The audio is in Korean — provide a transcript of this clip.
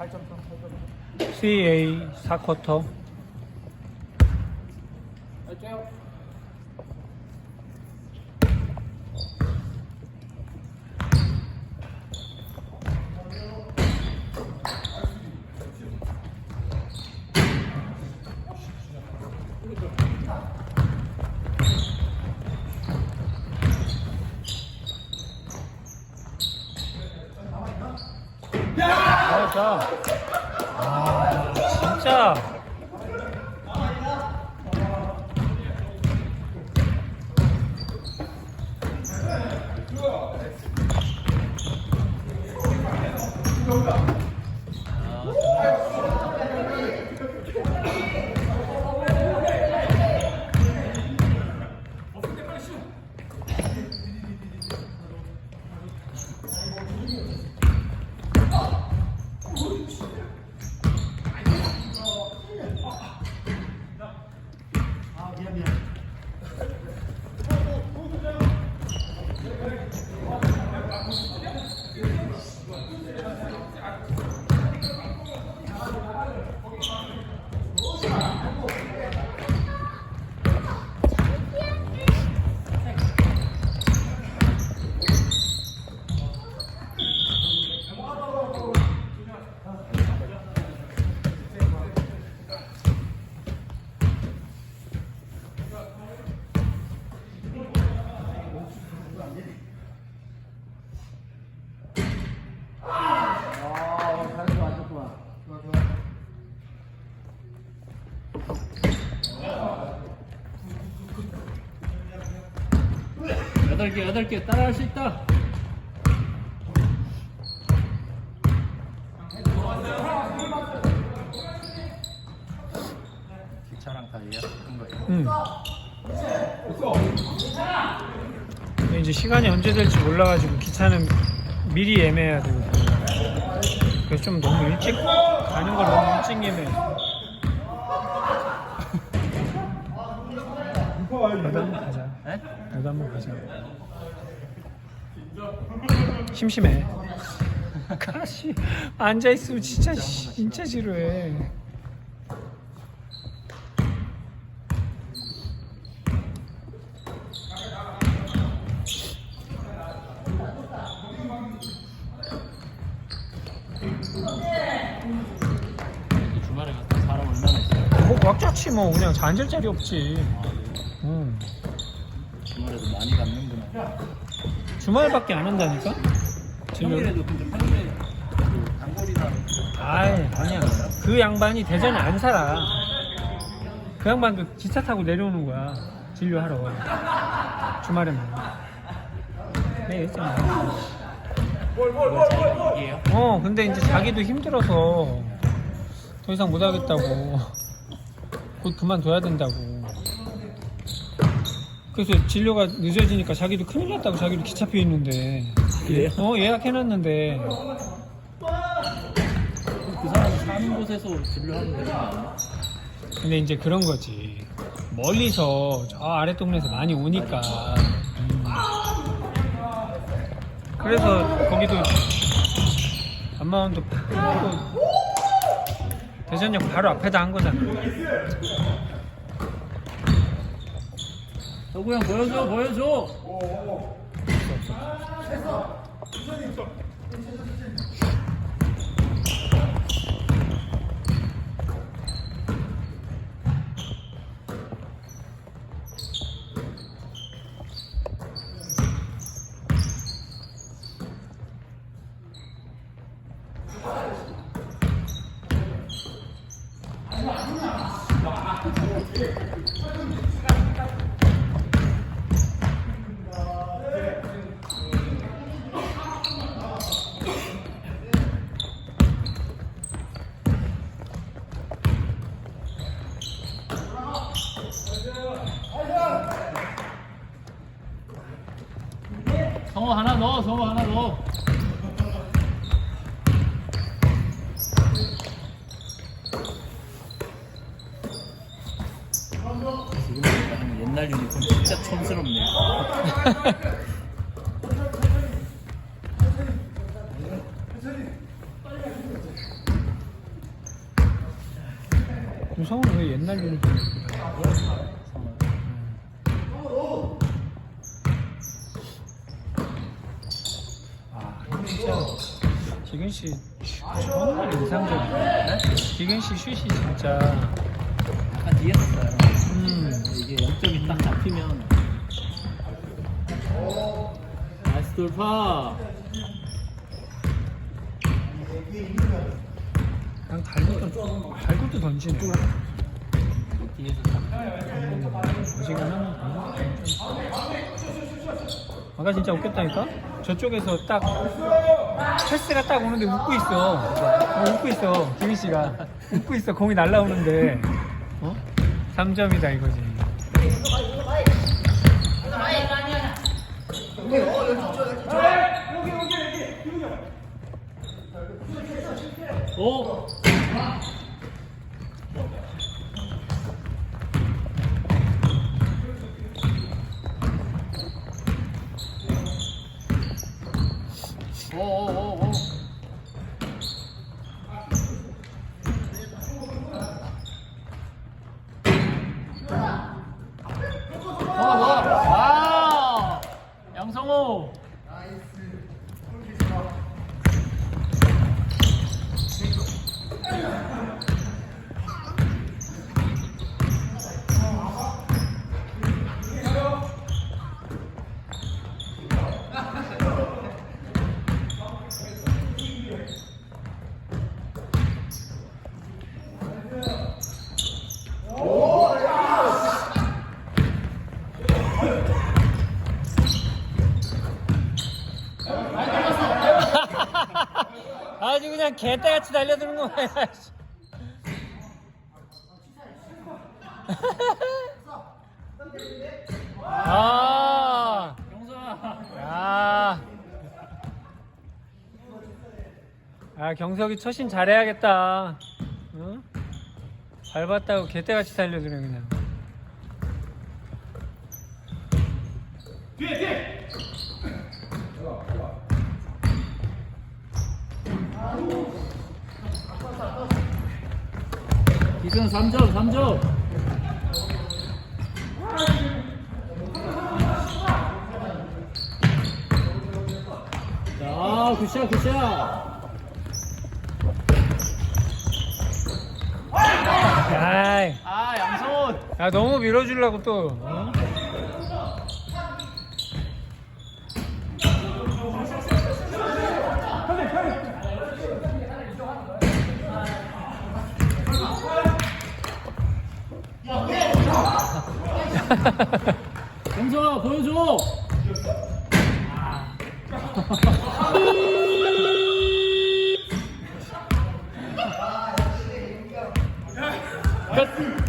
CA 4쿼터 아, 자. 아, 진짜. 여덟 개 여덟 개 따라할 수 있다. 기차랑 다 예약한 거예요. 응. 근데 이제 시간이 언제 될지 몰라가지고 기차는 미리 예매해야 되고 그래서 좀 너무 일찍 가는 걸 너무 일찍 나도 한번 가자 네? 나도 한번 가자. 심심해. 가시 앉아 있으면 진짜 씨, 진짜 지루해. 또 주말에 갔다 사람 얼마나 있어요? 뭐 꽉찼지 뭐. 그냥 앉을 자리 없지 응. 주말에도 많이 갔는구나. 주말밖에 안 한다니까? 진료 평일에도 근데 평일에 그 아이 아니야. 그 양반이 대전에 안 살아. 그 양반 그 기차 타고 내려오는 거야. 진료하러. 주말에만. 네 있잖아 이게요? 어 근데 이제 자기도 힘들어서 더 이상 못 하겠다고. 곧 그만둬야 된다고 그래서 진료가 늦어지니까 자기도 큰일 났다고 자기도 기차표 있는데 그래요? 어 예약해놨는데 그 사람 사는 곳에서 거 아니야? 근데 이제 그런 거지 멀리서 저 아래 동네에서 많이 오니까 음. 그래서 거기도 안마원도 또 대전역 바로 앞에다 한 거잖아 서구 형 보여줘 보여줘. 성호 뭐 하나 더. 옛날 유니폼 진짜 촌스럽네. 구성은 왜 옛날 유니폼? 진짜. 기근 씨 정말 인상적이야 기근 씨 슛이 진짜. 약간 뒤에 섰어요. 음. 이게 0점이 딱 잡히면. 나이스 돌파. 그냥 갈고도 갈고도 던지네. 뒤에서 딱. 음, 어지간하면 아까 진짜 웃겼다니까? 저쪽에서 딱 패스가 딱 오는데 웃고 있어 어, 웃고 있어 기민 씨가 웃고 있어 공이 날라오는데 어? 3점이다 이거지 오. 오오오오. 좋아 좋아. 와. 양성호. 아주 그냥 개떼같이 달려드는 거야 씨. 아. 야. 아, 경석이 처신 잘해야겠다. 응? 밟았다고 개떼같이 달려드네, 그냥. 기승 3점 3점 자 굿샷 굿샷 아이, 아 양손 야, 너무 밀어주려고 또. 어? 영서아 보여줘. 아. 끝.